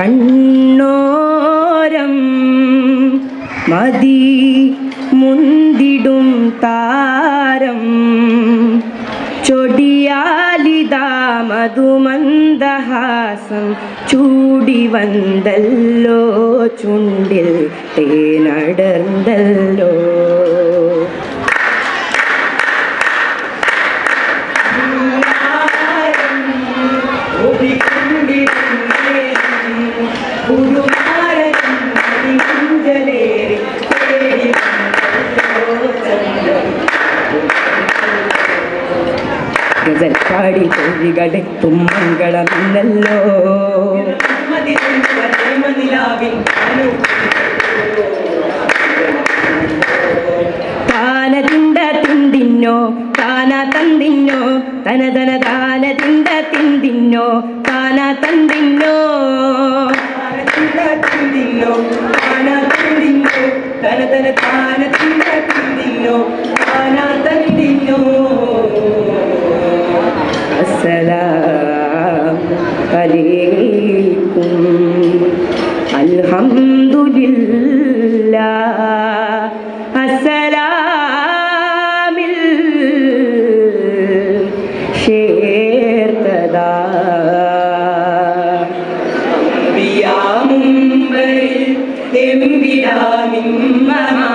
കണ്ണോരം മതി മുന്തിടും താരം. ചൊടിയാലിതാ മധുമന്ദഹാസം ചൂടി വന്നല്ലോ ചുണ്ടിൽ തേനടർന്നല്ലോ. ഗസൽ പാടി തൊഴികടത്തും മംഗളമില്ലല്ലോ താന തിണ്ട തിന്തിന്നോ താന തന്തിന്നോ. തന തന താന തിണ്ട തിന്തിന്നോ താന തന്തിന്നോ. അസ്സലാം Yamumbe, Timbida, Mamma.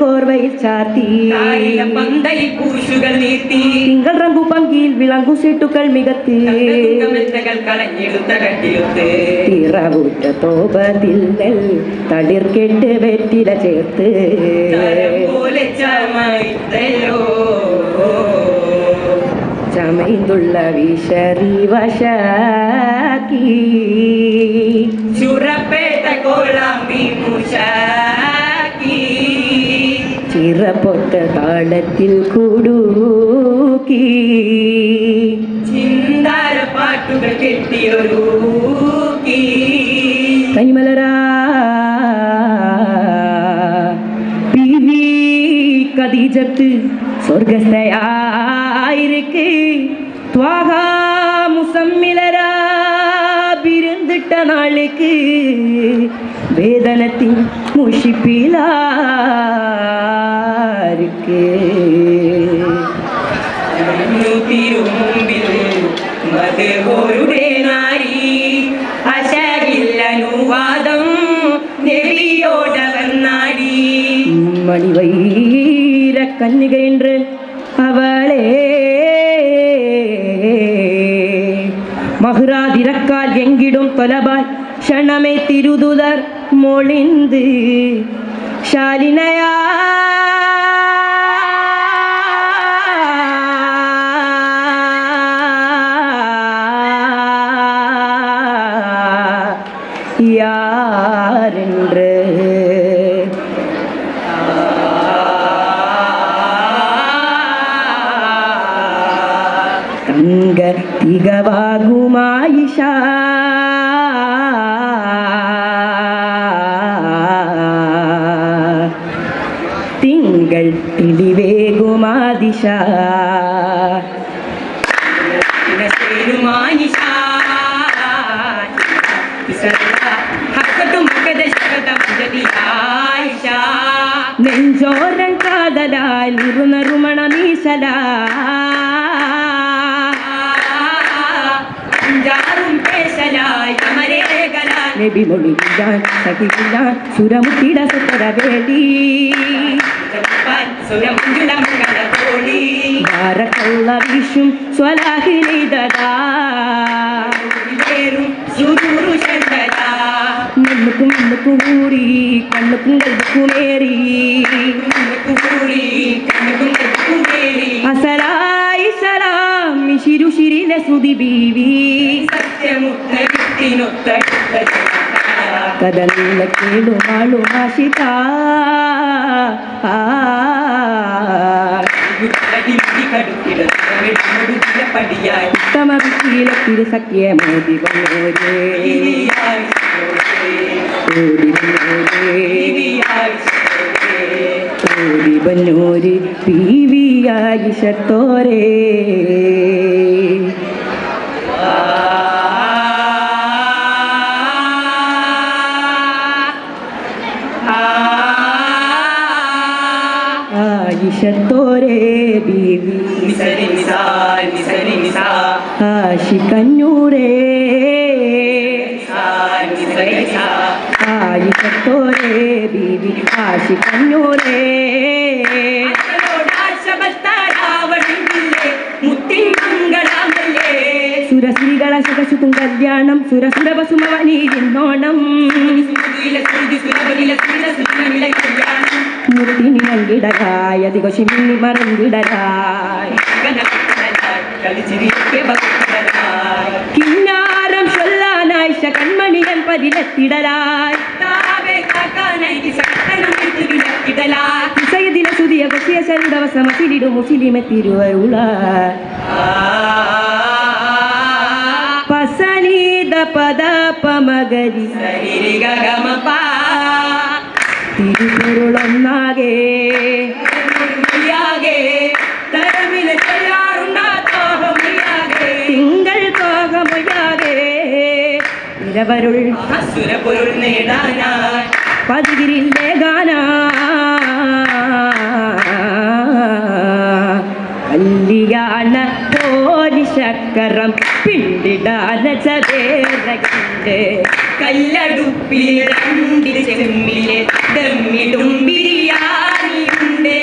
കോർവയിൽ ചാത്തി പന്തലി പൂശുകൾ നീട്ടി. തിങ്കൾ റങ്കു പങ്കിയിൽ വിളങ്കു സീട്ടുകൾ മികത്തി തിറവുറ്റ തോപതിൽ തളിർ കെട്ട് വെറ്റില ചേർത്ത്. വിഷറി ചമൈന്തുള്ള വിശറി വശാക്കി കളത്തിൽ കുടുക്കി. ചിന്താര കെട്ടിയൊരു കനിമലരാ കദീജത്ത് സ്വർഗസ്ഥയായിരിക്ക്. ത്വാഹ മുസമ്മിലരാ ബിരുന്നിട്ട നാളേക്ക് വേദനത്തിൻ മുഷിപ്പിലാ. மணி வைர கன்னிகை என்று அவளே. மகுராதிரக்கால் எங்கிடும் தொலபாய் ஷணமே திருதுதர் மொழிந்து. ஷாலினையா തിങ്ക തിങ്കൾ തിരിവേകുമാതിശ നെഞ്ചോരം കാതലാൽ ഇരുന്നറുമണ മീശലാ. നബി മൊഴിയില്ലാൻ സഹിയില്ലാൻ സുരമുട്ടിട സ്വലാഹിനിതതാ നിന്നുക്കും നിന്നുക്കും കൂടി കണ്ണുക്കും കൽക്കുമേറി അസലായി സലാം മിശിരു ശിരിലെ ശ്രുതി പി വി ആയിഷത്തോരേ. ആയിഷത്തോരേ ബീവി. ആശിക്കഞ്ഞൂരേ ആയിഷത്തോരേ ബീവി ആശിക്കഞ്ഞൂരേ സുരശ്രീകള സുഖസുഖം കല്യാണം. സുരസുരവസുമവനീരിന്നോണം മുത്തിനി നങ്കിടകായ ദിഗോശിമിന്നി മറങ്കിടരായ. കിന്നാരം ചൊല്ലാനായിഷ കൺമണികൾ പതിലെത്തിടലായി. സയദിന സുതിയ കൊസിയ സരിടവസ മസിലിടു മുസിലിമെ തിരുവരുള പസനീത പദ പമഗരി തിരുപൊരുളൊന്നാകെ തിങ്കൾ തോകമൊയ്യാകെ ഇരവരുൾ അസുരപൊരുൾ നേടാനായി. പതിരില്ലേ ഗാന കല്യാണ പോരിശക്കരം പിണ്ടിടാന ചതേറകിണ്ട് കല്ലടുപ്പിൽ രണ്ടിൽ ചെമ്മിലെ ദമ്മിടും ബിരിയാണിയുണ്ട്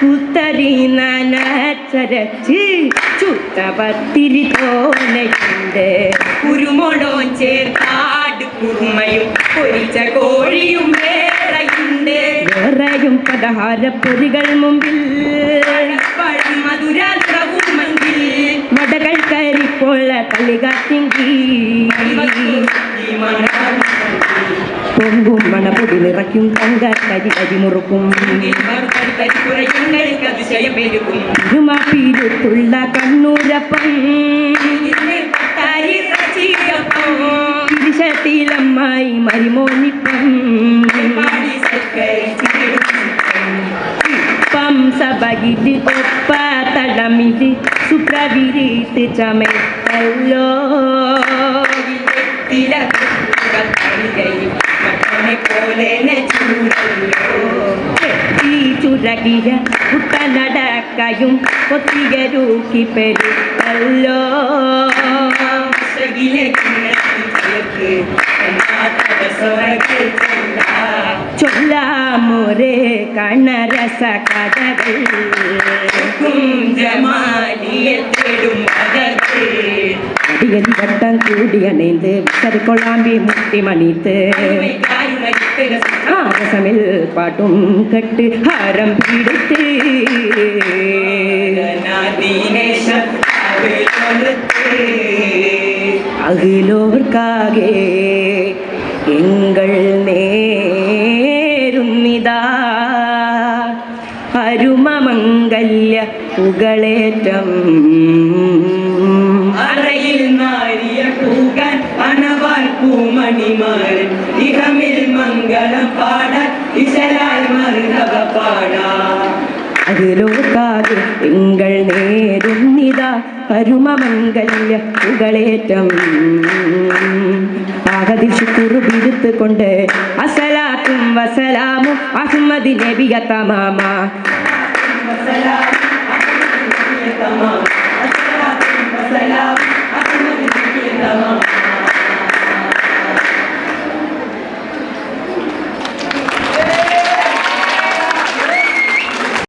കുത്തരി നനച്ചരച്ച് ചുട്ടപത്തിരി തോന്നയുണ്ട് കുരുമുളോ ചേർത്താട് കുറുമയും പൊരിച്ച കോഴിയും വേറെയുണ്ട്. വേറെയും പലഹാരപ്പൊരികൾ മുമ്പിൽ. പഴം മധുരാത്രവും മടകൾ കരിക്കൊള്ള കളികാത്തിങ്കി മണപ്പൊടി നിറയ്ക്കും തങ്ക കരി കരിമുറുക്കും ഇരുമാപ്പീരുത്തുള്ള കണ്ണൂരപ്പം തിരിശത്തിലമ്മായി മരിമോനിപ്പം പം സബകിൽ ഒപ്പ തടമിത് സുപ്രവിരീത്ത് ചമയത്തല്ലോ ചുരകിയ കുട്ടനടക്കയും കൊത്തിയ രൂക്കി പെരുത്തല്ലോ ചൊല്ലാമൊരേ കണരസ കഥകൾ കുഞ്ചമാലിയെ തേടും அடியின் வட்டம் கூடி அணைந்து சரி கொழாம்பி முட்டி மணித்து ആകസമിൽ പാട്ടും കെട്ട് ഹാരം പിടിച്ച് അഖിലോർക്കാകെ എങ്ങൾ നേരുന്നിതാ പരുമമംഗല്യ പുകളേറ്റം ഇഹമിൽ മംഗളം പാടാൻ ഇശലാൽ മറുതവ പാടാ. അകിലോർക്കാകെ എങ്ങൾ നേരുന്നിതാ പരുമമംഗല്യ പുകളേറ്റം. ആഹതി കുറുപിരുത്ത് കൊണ്ട് അസലാത്തും വസലാമും അഹമ്മദ് നബിയ തമാമ. തമാം